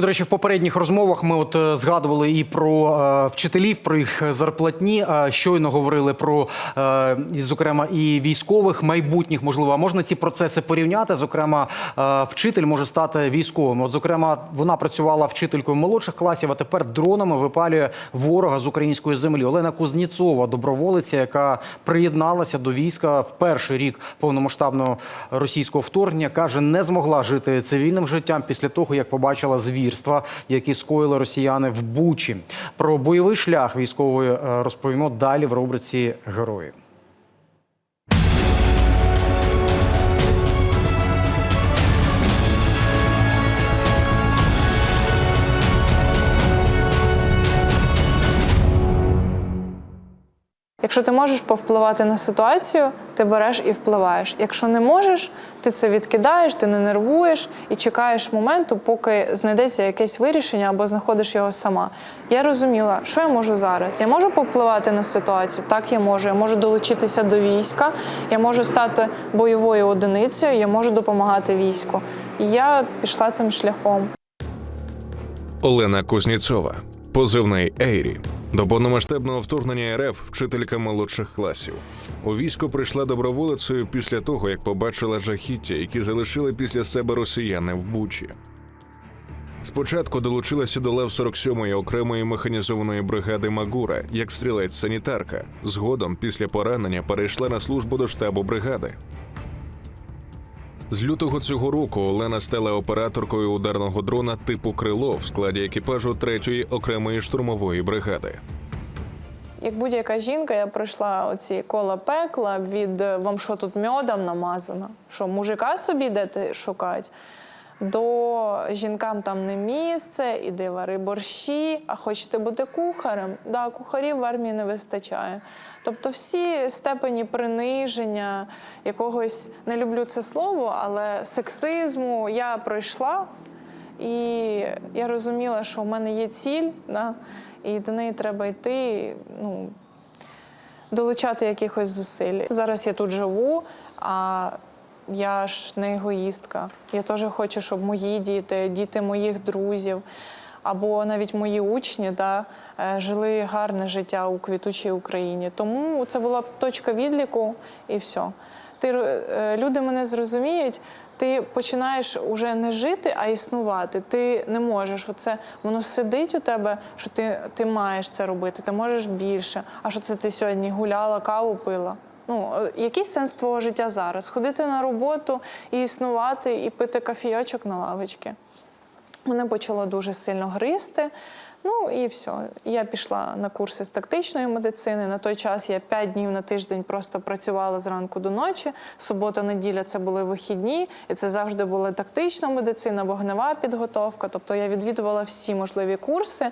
До речі, в попередніх розмовах ми от е, згадували і про е, вчителів, про їх зарплатні. А щойно говорили про, е, зокрема, і військових майбутніх. Можливо, а можна ці процеси порівняти. Зокрема, е, вчитель може стати військовим. От, зокрема, вона працювала вчителькою молодших класів, а тепер дронами випалює ворога з української землі. Олена Кузніцова, доброволиця, яка приєдналася до війська в перший рік повномасштабного російського вторгнення, каже, не змогла жити цивільним життям після того, як побачила звірства, які скоїли росіяни в Бучі. Про бойовий шлях військової е, розповімо далі в рубриці Герої. Якщо ти можеш повпливати на ситуацію, ти береш і впливаєш. Якщо не можеш, ти це відкидаєш, ти не нервуєш і чекаєш моменту, поки знайдеться якесь вирішення або знаходиш його сама. Я розуміла, що я можу зараз. Я можу повпливати на ситуацію? Так, я можу. Я можу долучитися до війська, я можу стати бойовою одиницею, я можу допомагати війську. І я пішла цим шляхом. Олена Кузніцова, позивний Ейрі. До повномасштабного вторгнення РФ вчителька молодших класів. У військо прийшла доброволицею після того, як побачила жахіття, які залишили після себе росіяни в Бучі. Спочатку долучилася до лав 47-ї окремої механізованої бригади Магура як стрілець-санітарка. Згодом, після поранення, перейшла на службу до штабу бригади. З лютого цього року Олена стала операторкою ударного дрона типу Крило в складі екіпажу 3-ї окремої штурмової бригади. Як будь-яка жінка, я пройшла оці кола пекла від вам що тут мьодом намазано, що мужика собі йдете шукати, до жінкам там не місце, іди вари борщі, а хочете бути кухарем? Да, кухарів в армії не вистачає. Тобто всі степені приниження, якогось не люблю це слово, але сексизму я пройшла. І я розуміла, що в мене є ціль, да, і до неї треба йти, ну, долучати якихось зусиль. Зараз я тут живу, а я ж не егоїстка. Я теж хочу, щоб мої діти, діти моїх друзів або навіть мої учні да, е, жили гарне життя у квітучій Україні. Тому це була точка відліку і все. Ти, е, люди мене зрозуміють, ти починаєш уже не жити, а існувати. Ти не можеш. Оце воно сидить у тебе, що ти, ти маєш це робити, ти можеш більше. А що це ти сьогодні гуляла, каву пила? Ну, е, який сенс твого життя зараз? Ходити на роботу і існувати, і пити кафійочок на лавочці. Мене почало дуже сильно гризти. Ну і все. Я пішла на курси з тактичної медицини. На той час я 5 днів на тиждень просто працювала зранку до ночі. Субота, неділя це були вихідні, і це завжди була тактична медицина, вогнева підготовка. Тобто я відвідувала всі можливі курси.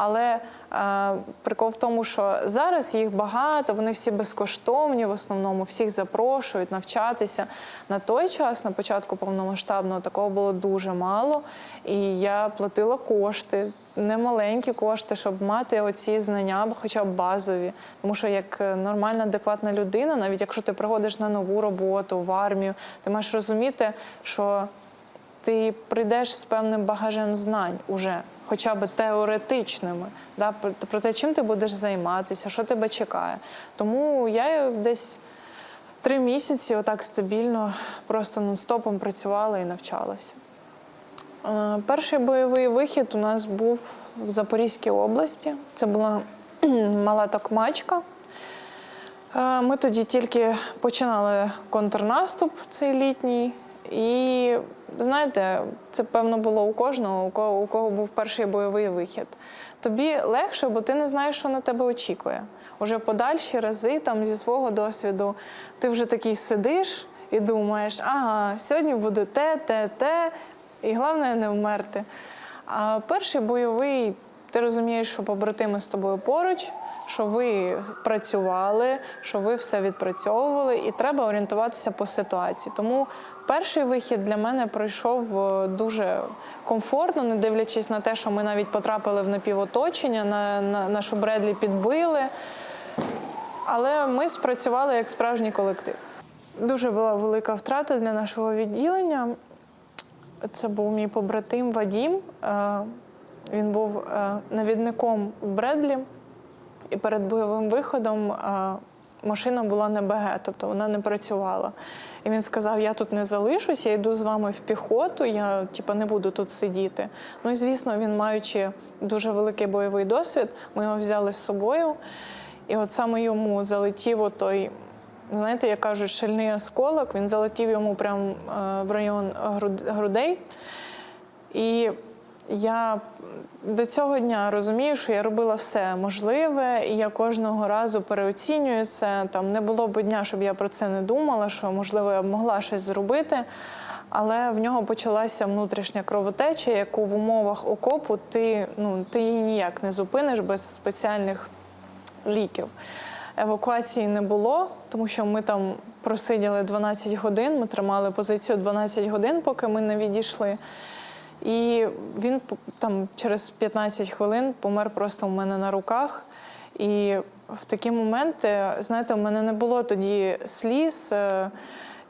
Але е, прикол в тому, що зараз їх багато, вони всі безкоштовні, в основному всіх запрошують навчатися. На той час, на початку повномасштабного, такого було дуже мало. І я платила кошти, немаленькі кошти, щоб мати оці знання, хоча б базові. Тому що як нормальна, адекватна людина, навіть якщо ти приходиш на нову роботу в армію, ти маєш розуміти, що ти прийдеш з певним багажем знань уже, хоча б теоретичними, да, про, те, чим ти будеш займатися, що тебе чекає. Тому я десь три місяці отак стабільно, просто нон-стопом працювала і навчалася. Е, Перший бойовий вихід у нас був в Запорізькій області. Це була мала Токмачка. Е, Ми тоді тільки починали контрнаступ цей літній. І знаєте, це певно було у кожного, у кого, у кого був перший бойовий вихід. Тобі легше, бо ти не знаєш, що на тебе очікує. Уже подальші рази, там зі свого досвіду, ти вже такий сидиш і думаєш, ага, сьогодні буде те, те, те, і головне не вмерти. А перший бойовий, ти розумієш, що побратими з тобою поруч, що ви працювали, що ви все відпрацьовували, і треба орієнтуватися по ситуації. Тому перший вихід для мене пройшов е, дуже комфортно, не дивлячись на те, що ми навіть потрапили в напівоточення, на, на нашу Бредлі підбили. Але ми спрацювали як справжній колектив. Дуже була велика втрата для нашого відділення. це був мій побратим Вадім. Е, Він був е, навідником в Бредлі, і перед бойовим виходом е, машина була не БГ, тобто вона не працювала. І він сказав: Я тут не залишусь, я йду з вами в піхоту, я типу, не буду тут сидіти. Ну і звісно, він, маючи дуже великий бойовий досвід, ми його взяли з собою. І от саме йому залетів отой, знаєте, як кажуть, шальний осколок, він залетів йому прямо е, в район грудей. І я до цього дня розумію, що я робила все можливе, і я кожного разу переоцінюю це. Там не було б дня, щоб я про це не думала, що можливо я б могла щось зробити. Але в нього почалася внутрішня кровотеча, яку в умовах окопу ти, ну, ти її ніяк не зупиниш без спеціальних ліків. Евакуації не було, тому що ми там просиділи 12 годин. Ми тримали позицію 12 годин, поки ми не відійшли. І він там через 15 хвилин помер просто у мене на руках. І в такі моменти, знаєте, у мене не було тоді сліз е,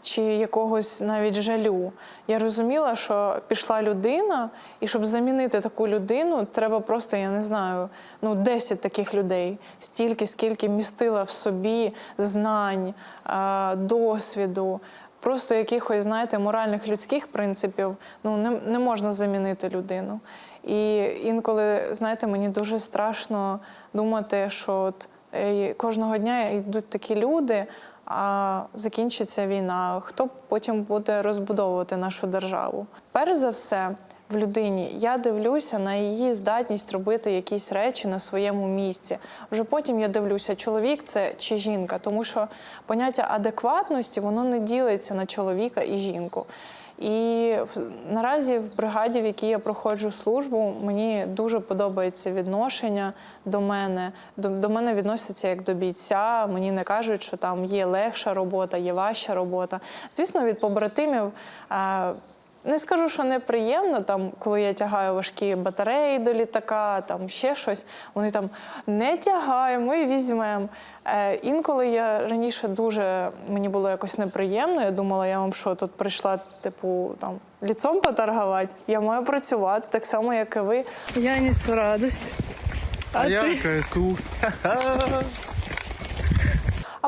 чи якогось навіть жалю. Я розуміла, що пішла людина, і щоб замінити таку людину, треба просто, я не знаю, ну 10 таких людей, стільки, скільки містила в собі знань, е, досвіду. Просто якихось, знаєте, моральних людських принципів ну не, не можна замінити людину. І інколи, знаєте, мені дуже страшно думати, що от е, кожного дня йдуть такі люди, а закінчиться війна. Хто потім буде розбудовувати нашу державу? Перш за все, в людині я дивлюся на її здатність робити якісь речі на своєму місці. Вже потім я дивлюся, чоловік це чи жінка, тому що поняття адекватності воно не ділиться на чоловіка і жінку. І наразі в бригаді, в якій я проходжу службу, мені дуже подобається відношення до мене. До, до мене відносяться як до бійця. Мені не кажуть, що там є легша робота, є важча робота. Звісно, від побратимів. Не скажу, що неприємно, там, коли я тягаю важкі батареї до літака, там ще щось. Вони там не тягай, ми візьмемо. Е, інколи я раніше дуже мені було якось неприємно. Я думала, я вам що тут прийшла, типу, там ліцом поторгувати. Я маю працювати так само, як і ви. Я несу радость. А я КСУ.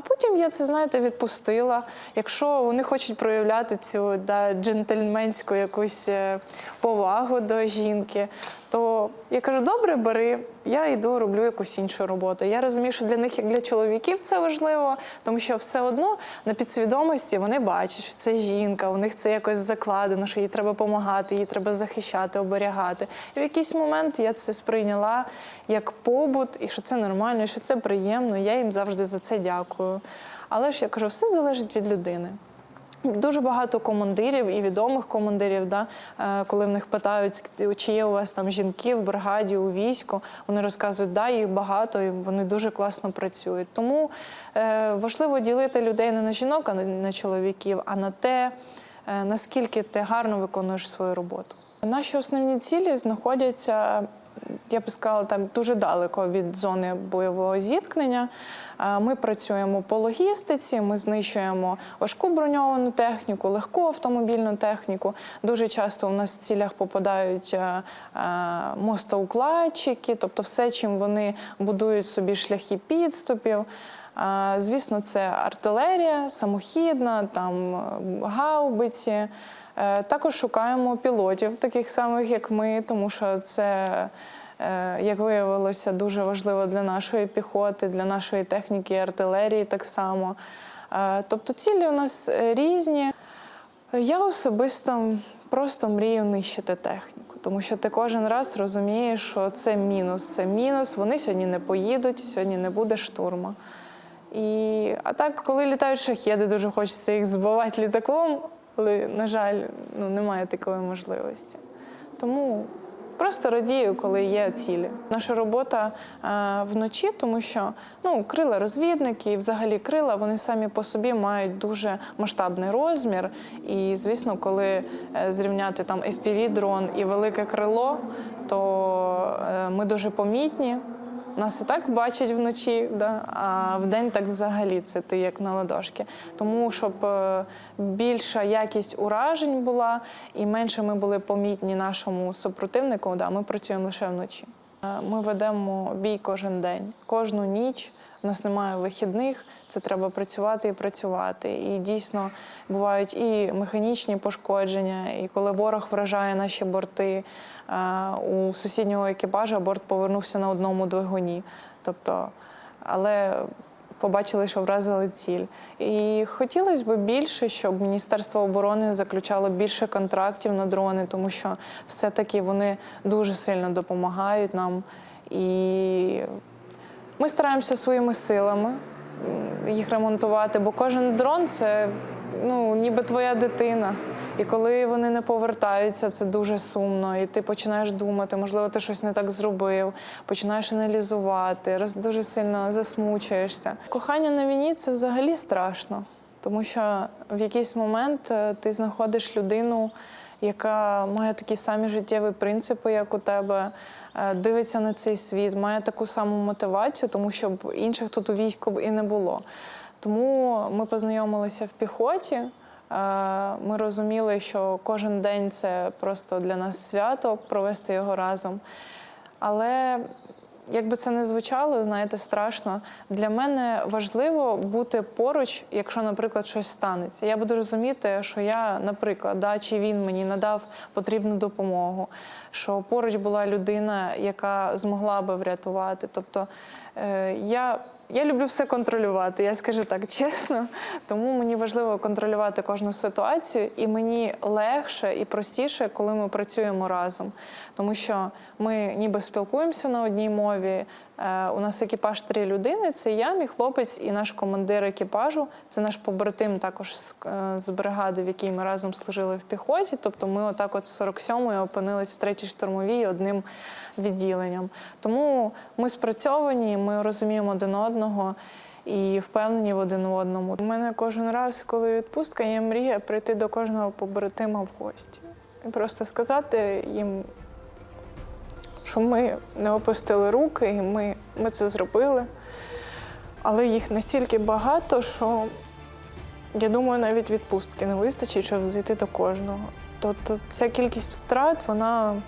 А потім я це, знаєте, відпустила. Якщо вони хочуть проявляти цю да, джентльменську якусь е, повагу до жінки, то я кажу, добре, бери, я йду, роблю якусь іншу роботу. Я розумію, що для них, як для чоловіків, це важливо, тому що все одно на підсвідомості вони бачать, що це жінка, у них це якось закладено, що їй треба допомагати, їй треба захищати, оберігати. І в якийсь момент я це сприйняла як побут, і що це нормально, і що це приємно. і Я їм завжди за це дякую. Але ж я кажу, все залежить від людини. Дуже багато командирів і відомих командирів, да, е, коли в них питають, чи є у вас там жінки в бригаді, у війську, вони розказують, да, їх багато, і вони дуже класно працюють. Тому е, важливо ділити людей не на жінок, а на- чоловіків, а на те, е, наскільки ти гарно виконуєш свою роботу. Наші основні цілі знаходяться я би сказала так, дуже далеко від зони бойового зіткнення. Е, Ми працюємо по логістиці, ми знищуємо важку броньовану техніку, легку автомобільну техніку. Дуже часто у нас в цілях попадають е, е, мостоукладчики, тобто все, чим вони будують собі шляхи підступів. Звісно, це артилерія, самохідна, там гаубиці. Також шукаємо пілотів, таких самих, як ми, тому що це, як виявилося, дуже важливо для нашої піхоти, для нашої техніки артилерії так само. Е, Тобто цілі у нас е, різні. Я особисто просто мрію нищити техніку, тому що ти кожен раз розумієш, що це мінус, це мінус. Вони сьогодні не поїдуть, сьогодні не буде штурму. І, а так, коли літають шахеди, дуже хочеться їх збивати літаком, але, на жаль, ну, немає такої можливості. Тому просто радію, коли є цілі. Наша робота е, вночі, тому що ну, крила розвідники і взагалі крила вони самі по собі мають дуже масштабний розмір. І, звісно, коли е, зрівняти там FPV-дрон і велике крило, то е, ми дуже помітні. Нас і так бачать вночі, да? а вдень так взагалі це ти як на ладошки. Тому щоб е, більша якість уражень була і менше ми були помітні нашому супротивнику, да, ми працюємо лише вночі. Е, Ми ведемо бій кожен день, кожну ніч. У нас немає вихідних, це треба працювати і працювати. І дійсно бувають і механічні пошкодження, і коли ворог вражає наші борти, е, у сусіднього екіпажа борт повернувся на одному двигуні. Тобто, але побачили, що вразили ціль. І хотілося б більше, щоб Міністерство оборони заключало більше контрактів на дрони, тому що все-таки вони дуже сильно допомагають нам. І ми стараємося своїми силами їх ремонтувати, бо кожен дрон це ну, ніби твоя дитина. І коли вони не повертаються, це дуже сумно. І ти починаєш думати, можливо, ти щось не так зробив, починаєш аналізувати, роз- дуже сильно засмучуєшся. Кохання на війні це взагалі страшно, тому що в якийсь момент е, ти знаходиш людину, яка має такі самі життєві принципи, як у тебе, е, дивиться на цей світ, має таку саму мотивацію, тому щоб інших тут у війську б і не було. Тому ми познайомилися в піхоті. Е, Ми розуміли, що кожен день це просто для нас свято провести його разом. Але як би це не звучало, знаєте, страшно. Для мене важливо бути поруч, якщо, наприклад, щось станеться. Я буду розуміти, що я, наприклад, да, чи він мені надав потрібну допомогу, що поруч була людина, яка змогла би врятувати. Тобто е, я, я люблю все контролювати, я скажу так чесно. Тому мені важливо контролювати кожну ситуацію, і мені легше і простіше, коли ми працюємо разом. Тому що ми ніби спілкуємося на одній мові. Е, У нас екіпаж три людини: це я, мій хлопець і наш командир екіпажу. Це наш побратим також з, е, бригади, в якій ми разом служили в піхоті. Тобто ми отак от з 47-ї опинились в третій штурмовій одним відділенням. Тому ми спрацьовані, ми розуміємо один одного. І впевнені в один одному. У мене кожен раз, коли відпустка, є мрія прийти до кожного побратима в гості і просто сказати їм, що ми не опустили руки, і ми, ми це зробили. Але їх настільки багато, що я думаю, навіть відпустки не вистачить, щоб зайти до кожного. Тобто ця кількість втрат, вона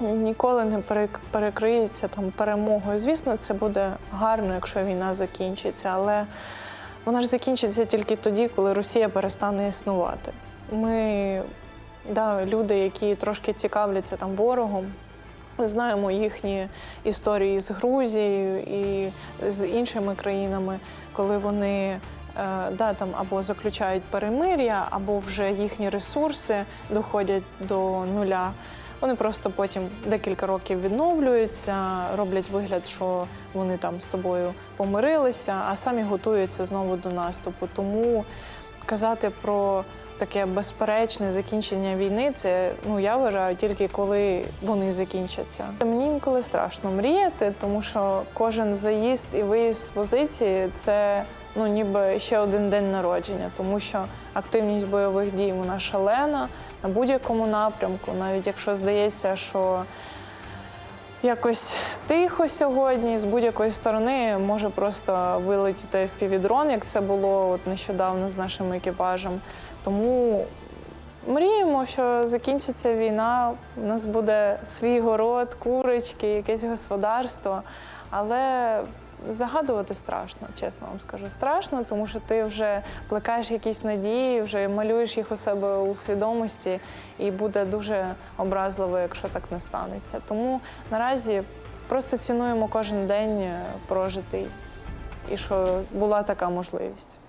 ніколи не перек- перекриється там перемогою. Звісно, це буде гарно, якщо війна закінчиться, але вона ж закінчиться тільки тоді, коли Росія перестане існувати. Ми, да, люди, які трошки цікавляться там ворогом, ми знаємо їхні історії з Грузією і з іншими країнами, коли вони е, да, там або заключають перемир'я, або вже їхні ресурси доходять до нуля. Вони просто потім декілька років відновлюються, роблять вигляд, що вони там з тобою помирилися, а самі готуються знову до наступу. Тому казати про таке безперечне закінчення війни, це ну я вважаю тільки коли вони закінчаться. Мені інколи страшно мріяти, тому що кожен заїзд і виїзд з позиції це ну ніби ще один день народження, тому що активність бойових дій вона шалена на будь-якому напрямку, навіть якщо здається, що якось тихо сьогодні, з будь-якої сторони може просто вилетіти впівдрон, як це було от нещодавно з нашим екіпажем. Тому мріємо, що закінчиться війна, у нас буде свій город, курочки, якесь господарство. Але загадувати страшно, чесно вам скажу. Страшно, тому що ти вже плекаєш якісь надії, вже малюєш їх у себе у свідомості, і буде дуже образливо, якщо так не станеться. Тому наразі просто цінуємо кожен день е, прожитий і що була така можливість.